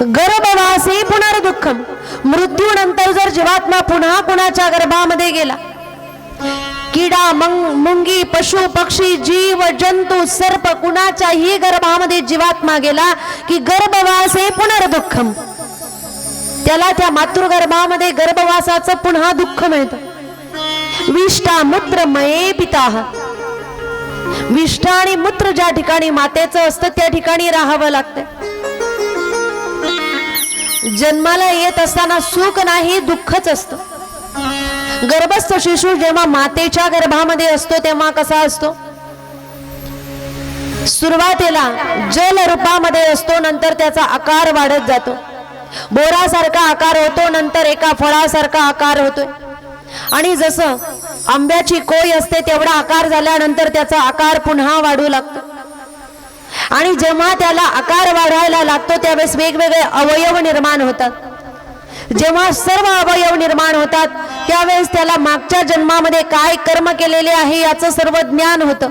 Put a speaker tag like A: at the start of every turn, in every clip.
A: गर्भवासी पुनर्दुःखम. मृत्यूनंतर जर जीवात्मा पुन्हा कुणाच्या गर्भामध्ये गेला किडा मंग मुंगी पशु पक्षी जीव जंतू सर्प कुणाच्याही गर्भामध्ये जीवात्मा गेला की गर्भवासे पुनर्दुःखम. त्याला त्या मातृगर्भामध्ये गर्भवासाचं पुन्हा दुःख मिळतं. विष्ठा मूत्र मये विष्ठा आणि मूत्र ज्या ठिकाणी मातेचं असतं त्या ठिकाणी राहावं लागतं. जन्माला येत असताना सुख नाही दुःखच असतं. गर्भस्थ शिशु जेव्हा मातेच्या गर्भामध्ये असतो तेव्हा कसा असतो? सुरुवातीला जल रूपामध्ये असतो नंतर त्याचा आकार वाढत जातो. बोरासारखा आकार होतो नंतर एका फळासारखा आकार होतोय. आणि जसं आंब्याची कोय असते तेवढा आकार झाल्यानंतर त्याचा आकार पुन्हा वाढू लागतो. आणि जेव्हा त्याला आकार वाढायला लागतो त्यावेळेस वेगवेगळे अवयव निर्माण होतात. जेव्हा सर्व अवयव निर्माण होतात त्यावेळेस त्याला मागच्या जन्मामध्ये काय कर्म केलेले आहे याचं सर्व ज्ञान होतं.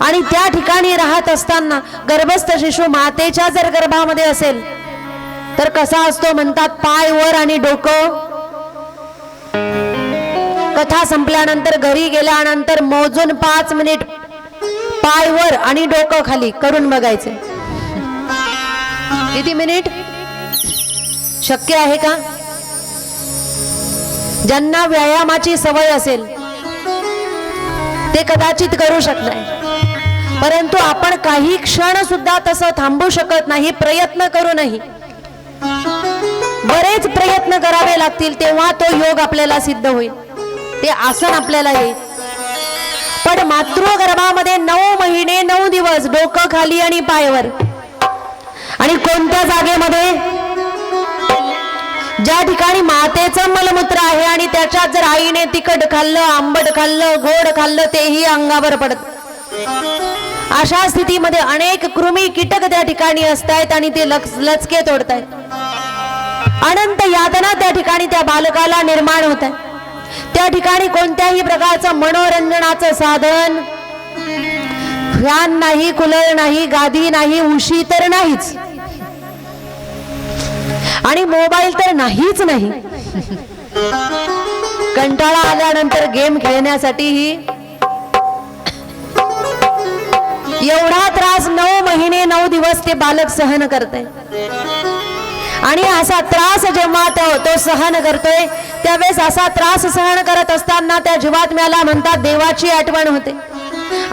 A: आणि त्या ठिकाणी राहत असताना गर्भस्थ शिशु मातेच्या जर गर्भामध्ये असेल तर कसा असतो म्हणतात पाय वर आणि डोकं. कथा संपल्यानंतर घरी गेल्यानंतर मोजून पाच मिनिट पाय वर आणि डोकं खाली करून बघायचं. किती मिनिट? शक्य आहे का? ज्यांना व्यायामाची सवय असेल ते कदाचित करू शकणार. परंतु आपण काही क्षण सुद्धा तसं थांबू शकत नाही प्रयत्न करू नाही बरेच प्रयत्न करावे लागतील तेव्हा तो योग आपल्याला सिद्ध होईल. ते आसन आपल्याला येईल. पण मातृगर्भामध्ये नऊ महिने नऊ दिवस डोकं खाली आणि पायवर. आणि कोणत्या जागेमध्ये? ज्या ठिकाणी मातेचं मलमूत्र आहे आणि त्याच्यात जर आईने तिखट खाल्लं आंबट खाल्लं गोड खाल्लं तेही अंगावर पडत. अशा स्थितीमध्ये अनेक कृमी कीटक त्या ठिकाणी असतायत आणि ते लच लचके तोडतायत. अनंत यातना त्या ठिकाणी त्या बालकाला निर्माण होत आहे त्या ठिकाणी कोणत्याही प्रकारचं मनोरंजनाचं साधन फॅन नाही कूलर नाही गादी नाही उशी तर नाहीच. आणि मोबाईल तर नाहीच नाही. कंटाळा आल्यानंतर गेम खेळण्यासाठीही एवढा त्रास नऊ महिने नऊ दिवस ते बालक सहन करते आणि असा त्रास जेव्हा तो तो सहन करतोय त्यावेळेस असा त्रास सहन करत असताना त्या जीवात्म्याला म्हणतात देवाची आठवण होते.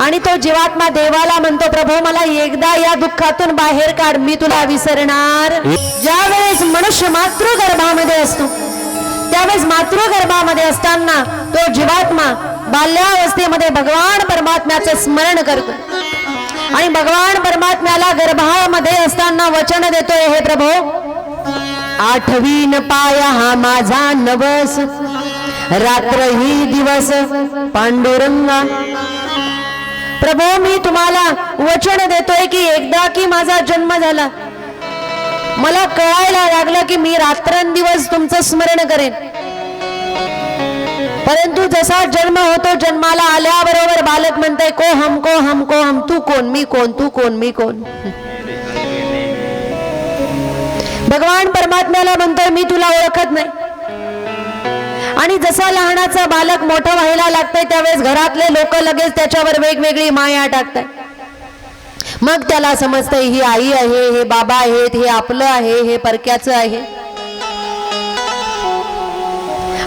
A: आणि तो जीवात्मा देवाला म्हणतो प्रभू मला एकदा या दुःखातून बाहेर काढ मी तुला विसरणार. ज्या वेळेस मनुष्य मातृगर्भामध्ये असतो त्यावेळेस मातृगर्भामध्ये असताना तो जीवात्मा बाल्यावस्थेमध्ये भगवान परमात्म्याचं स्मरण करतो. आणि भगवान परमात्म्याला गर्भामध्ये असताना वचन देतो हे प्रभू आठवीन पाया हा माझा नवस. रात्र ही दिवस पांडुरंगा. प्रभू मी तुम्हाला वचन देतोय की एकदा की माझा जन्म झाला. मला कळायला लागलं की मी रात्रंदिवस तुमचं स्मरण करेन. परंतु जसा जन्म होतो जन्माला आल्याबरोबर बालक म्हणतंय को हम को हम को हम तू कोण? मी कोण? तू कोण? मी कोण? भगवान परमात्म्याला म्हणतोय मी तुला ओळखत नाही. आणि जसा लहानाचा बालक मोठं व्हायला लागतंय त्यावेळेस घरातले लोक लगेच त्याच्यावर वेगवेगळी माया टाकताय मग त्याला समजतंय ही आई आहे हे बाबा आहेत हे आपलं आहे हे परक्याचं आहे.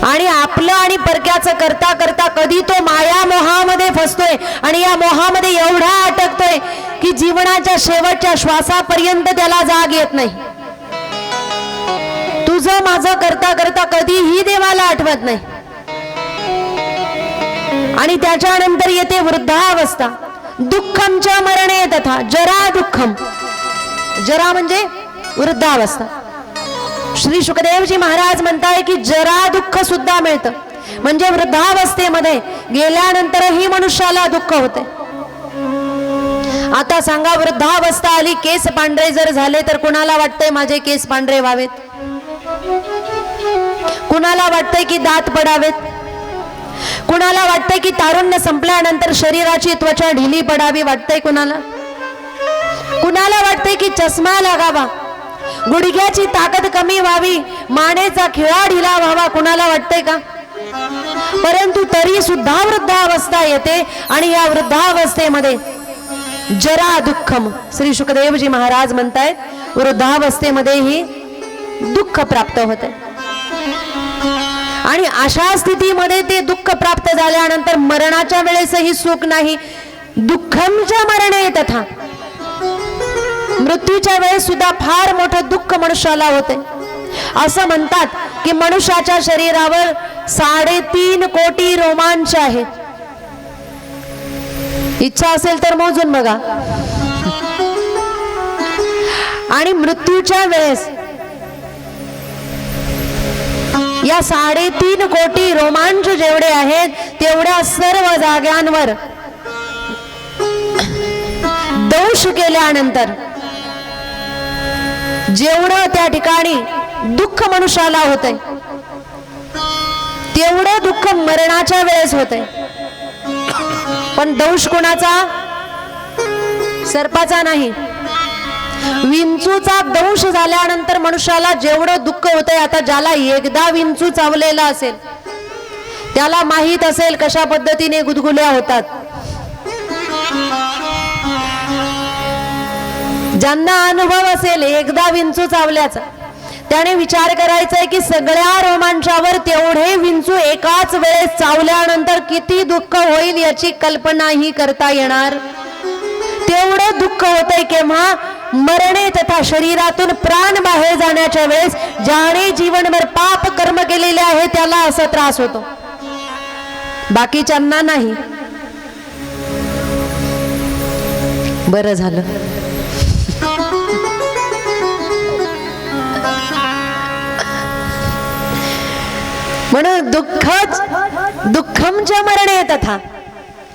A: आणि आपलं आणि परक्याचं करता करता कधी तो माया मोहामध्ये फसतोय आणि या मोहामध्ये एवढा अटकतोय की जीवनाच्या शेवटच्या श्वासापर्यंत त्याला जाग येत नाही. माझं करता करता कधीही देवाला आठवत नाही. आणि त्याच्यानंतर येते वृद्धावस्था. दुःखमच्या मरणे तथा जरा दुःखम. जरा म्हणजे वृद्धावस्था. श्री सुखदेवजी महाराज म्हणताय की जरा दुःख सुद्धा मिळतं. म्हणजे वृद्धावस्थेमध्ये गेल्यानंतरही मनुष्याला दुःख होते. आता सांगा वृद्धावस्था आली केस पांढरे जर झाले तर कुणाला वाटतंय माझे केस पांढरे व्हावेत? कुणाला वाटतंय की दात पडावेत? कुणाला वाटतंय की तारुण्य संपल्यानंतर शरीराची त्वचा ढिली पडावी वाटतंय कुणाला? कुणाला वाटतंय की चष्मा लागावा? गुडघ्याची ताकद कमी व्हावी मानेचा खिळा ढिला व्हावा कुणाला वाटतंय का? परंतु तरी सुद्धा वृद्धावस्था येते आणि या वृद्धावस्थेमध्ये जरा दुःखम श्री सुखदेवजी महाराज म्हणतायत वृद्धावस्थेमध्येही दुःख प्राप्त होते आणि अशा स्थितीमध्ये ते दुःख प्राप्त झाल्यानंतर मरणाच्या वेळेसही सुख नाही दुःखमच्या मरणे तथा मृत्यूच्या वेळेस सुद्धा फार मोठं दुःख मनुष्याला होते. असं म्हणतात की मनुष्याच्या शरीरावर साडेतीन कोटी रोमांच आहेत इच्छा असेल तर मोजून बघा. आणि मृत्यूच्या वेळेस या साडेतीन कोटी रोमांच जेवढे आहेत तेवढ्या सर्व जाग्यांवर दोष केल्यानंतर जेवढं त्या ठिकाणी दुःख मनुष्याला होतंय तेवढं दुःख मरणाच्या वेळेस होतंय. पण दंश कोणाचा? सर्पाचा नाही. विंचूचा दंश झाल्यानंतर मनुष्याला जेवढं दुःख होतंय आता ज्याला एकदा विंचू चावलेला असेल त्याला माहीत असेल कशा पद्धतीने गुदगुल्या होतात. ज्यांना अनुभव असेल एकदा विंचू चावल्याचा त्याने विचार करायचा आहे की सगळ्या रोमांचावर तेवढे विंचू एकाच वेळेस चावल्यानंतर किती दुःख होईल याची कल्पनाही करता येणार. तेवढं दुःख होतंय केव्हा? मरणे तथा शरीरातून प्राण बाहेर जाण्याच्या वेळेस ज्याने जीवनभर पाप कर्म केलेले आहे त्याला असा त्रास होतो. बाकीच्यांना नाही. बरं झालं. म्हणून दुःखच दुःखमच्या मरणे तथा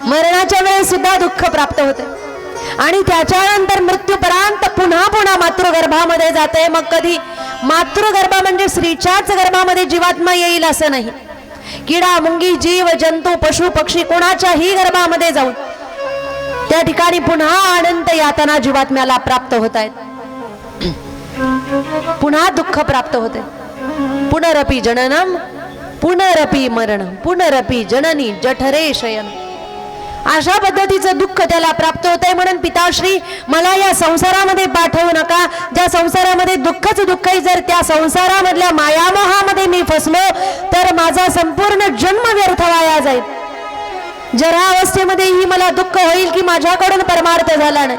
A: मरणाच्या वेळेस सुद्धा दुःख प्राप्त होते. आणि त्याच्यानंतर मृत्यूपर्यंत पुन्हा पुन्हा मातृगर्भामध्ये जाते. मग कधी? मातृगर्भ म्हणजे स्त्रीच्याच गर्भामध्ये जीवात्मा येईल असं नाही. किडा मुंगी जीव जंतू पशु पक्षी कोणाच्याही गर्भामध्ये जाऊन त्या ठिकाणी पुन्हा अनंत यातना जीवात्म्याला प्राप्त होत आहेत. पुन्हा दुःख प्राप्त होते पुनरपी जननम पुनरपी मरण पुनरपी जननी जठरे शयन अशा पद्धतीचं दुःख त्याला प्राप्त होतंय म्हणून पिताश्री मला या संसारामध्ये पाठवू नका. ज्या संसारामध्ये दुःखच दुःख आहे जर त्या संसारामधल्या मायामोहामध्ये मी फसलो तर माझा संपूर्ण जन्म व्यर्थ वाया जाईल. जरा अवस्थेमध्येही मला दुःख होईल की माझ्याकडून परमार्थ झाला नाही.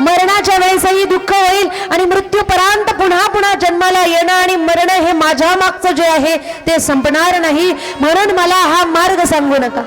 A: मरणाच्या वेळेसही दुःख होईल आणि मृत्यूपर्यंत पुन्हा पुन्हा जन्माला येणं आणि मरण हे माझ्या मागचं जे आहे ते संपणार नाही. म्हणून मला हा मार्ग सांगू नका.